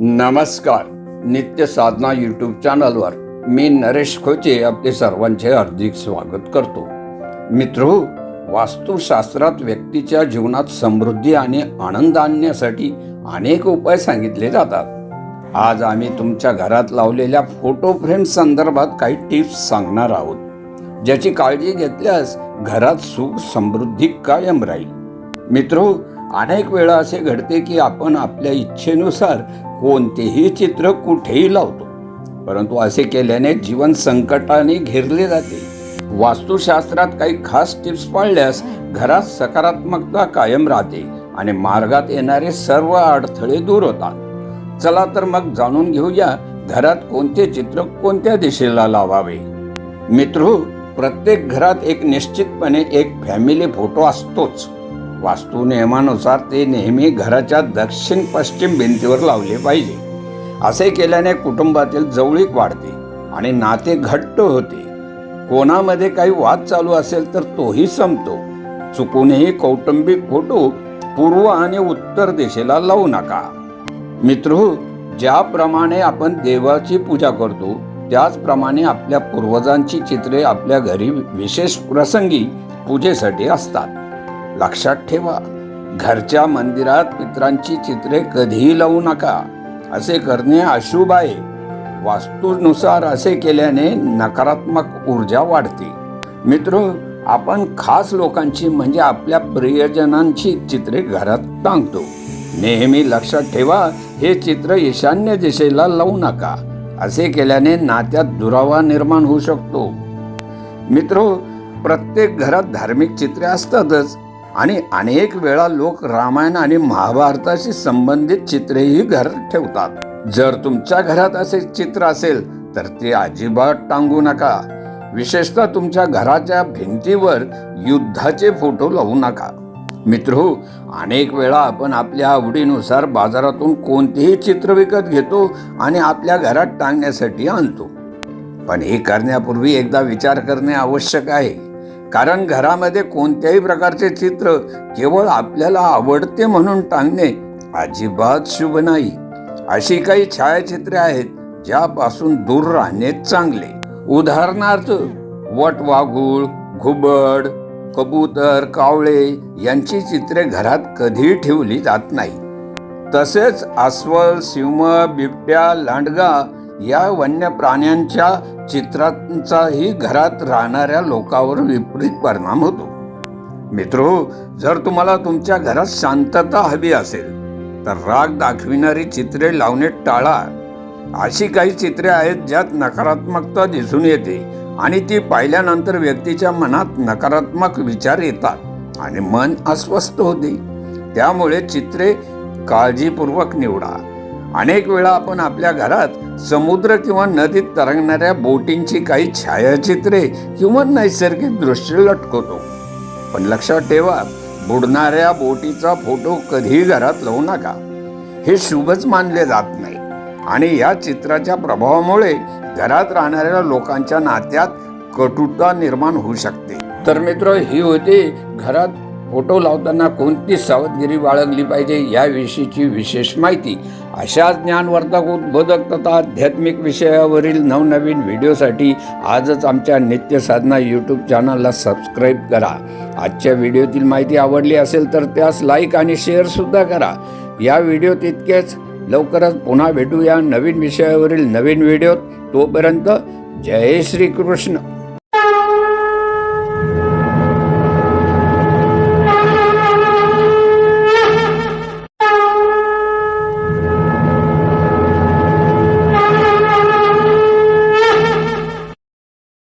नमस्कार नित्य साधना यूट्यूब चॅनलवर मी नरेश खोचे आपले सर्वांचे हार्दिक स्वागत करतो. मित्र वास्तुशास्त्रात व्यक्तीच्या जीवनात समृद्धी आणि आनंद आणण्यासाठी अनेक उपाय सांगितले जातात. आज आम्ही तुमच्या घरात लावलेल्या फोटो फ्रेम संदर्भात काही टिप्स सांगणार आहोत ज्याची काळजी घेतल्यास घरात सुख समृद्धी कायम राहील. मित्र अनेक वेळा असे घडते की आपण आपल्या इच्छेनुसार कोणतेही चित्र कुठेही लावतो. परंतु असे केल्याने जीवन संकटाने घेरले जाते. वास्तुशास्त्रात काही खास टिप्स पाळल्यास घरात सकारात्मकता कायम राहते आणि मार्गात येणारे सर्व अडथळे दूर होतात. चला तर मग जाणून घेऊया घरात कोणते चित्र कोणत्या दिशेला लावावे. मित्र प्रत्येक घरात एक निश्चितपणे एक फॅमिली फोटो असतोच. वास्तुनियमानुसार ते नेहमी घराच्या दक्षिण पश्चिम भिंतीवर लावले पाहिजे. असे केल्याने कुटुंबातील जवळीक वाढते आणि नाते घट्ट होते. कोणामध्ये काही वाद चालू असेल तर तोही संपतो. चुकूनही कौटुंबिक फोटो पूर्व आणि उत्तर दिशेला लावू नका. मित्र ज्याप्रमाणे आपण देवाची पूजा करतो त्याचप्रमाणे आपल्या पूर्वजांची चित्रे आपल्या घरी विशेष प्रसंगी पूजेसाठी असतात. लक्षात ठेवा घरच्या मंदिरात पित्रांची चित्रे कधीही लावू नका. असे करणे अशुभ आहे. वास्तूनुसार असे केल्याने नकारात्मक ऊर्जा वाढते. मित्र आपण खास लोकांची म्हणजे आपल्या प्रियजनांची चित्रे घरात टांगतो. नेहमी लक्षात ठेवा हे चित्र ईशान्य दिशेला लावू नका. असे केल्याने नात्यात दुरावा निर्माण होऊ शकतो. मित्र प्रत्येक घरात धार्मिक चित्रे असतातच. आणि अनेक वेळा लोक रामायण आणि महाभारताशी संबंधित चित्रेही घर ठेवतात. जर तुमच्या घरात असे चित्र असेल तर ते अजिबात टांगू नका. विशेषतः तुमच्या घराच्या भिंतीवर युद्धाचे फोटो लावू नका. मित्र अनेक वेळा आपण आपल्या आवडीनुसार बाजारातून कोणतेही चित्र विकत घेतो आणि आपल्या घरात टांगण्यासाठी आणतो. पण हे करण्यापूर्वी एकदा विचार करणे आवश्यक आहे. कारण घरामध्ये कोणत्याही प्रकारचे चित्र केवळ आपल्याला आवडते म्हणून टांगणे अजिबात शुभ नाही. अशी काही छायाचित्रे आहेत ज्यापासून दूर राहणे चांगले. उदाहरणार्थ वटवाघूळ घुबड कबूतर कावळे यांची चित्रे घरात कधी ठेवली जात नाही. तसेच अस्वल सिंह बिबट्या लांडगा या वन्य प्राण्यांच्या चित्रांचाही घरात राहणाऱ्या लोकांवर विपरीत परिणाम होतो. मित्रो जर तुम्हाला तुमच्या घरात शांतता हवी असेल तर राग दाखविणारी चित्रे लावणे टाळा. अशी काही चित्रे आहेत ज्यात नकारात्मकता दिसून येते आणि ती पाहिल्यानंतर व्यक्तीच्या मनात नकारात्मक विचार येतात आणि मन अस्वस्थ होते. त्यामुळे चित्रे काळजीपूर्वक निवडा. अनेक वेळा आपण आपल्या घरात समुद्र किंवा नदीत तरंगणाऱ्या बोटींची काही छायाचित्रे किंवा नैसर्गिक दृश्य लटकवतो. पण लक्षात ठेवा बुडणाऱ्या बोटीचा फोटो कधीही घरात लावू नका. हे शुभच मानले जात नाही. आणि या चित्राच्या प्रभावामुळे घरात राहणाऱ्या लोकांच्या नात्यात कटुता निर्माण होऊ शकते. तर मित्र ही होती घरात फोटो लावताना कोणती सावधगिरी बाळगली पाहिजे याविषयीची विशेष माहिती अशा ज्ञानवर्धक उद्बोधक तथा आध्यात्मिक विषयावरील नवनवीन व्हिडिओसाठी आजच आमच्या नित्य साधना यूट्यूब चॅनलला सबस्क्राईब करा. आजच्या व्हिडिओतील माहिती आवडली असेल तर त्यास लाईक आणि शेअरसुद्धा करा. या व्हिडिओ तितकेच. लवकरच पुन्हा भेटूया नवीन विषयावरील नवीन व्हिडिओत. तोपर्यंत जय श्री कृष्ण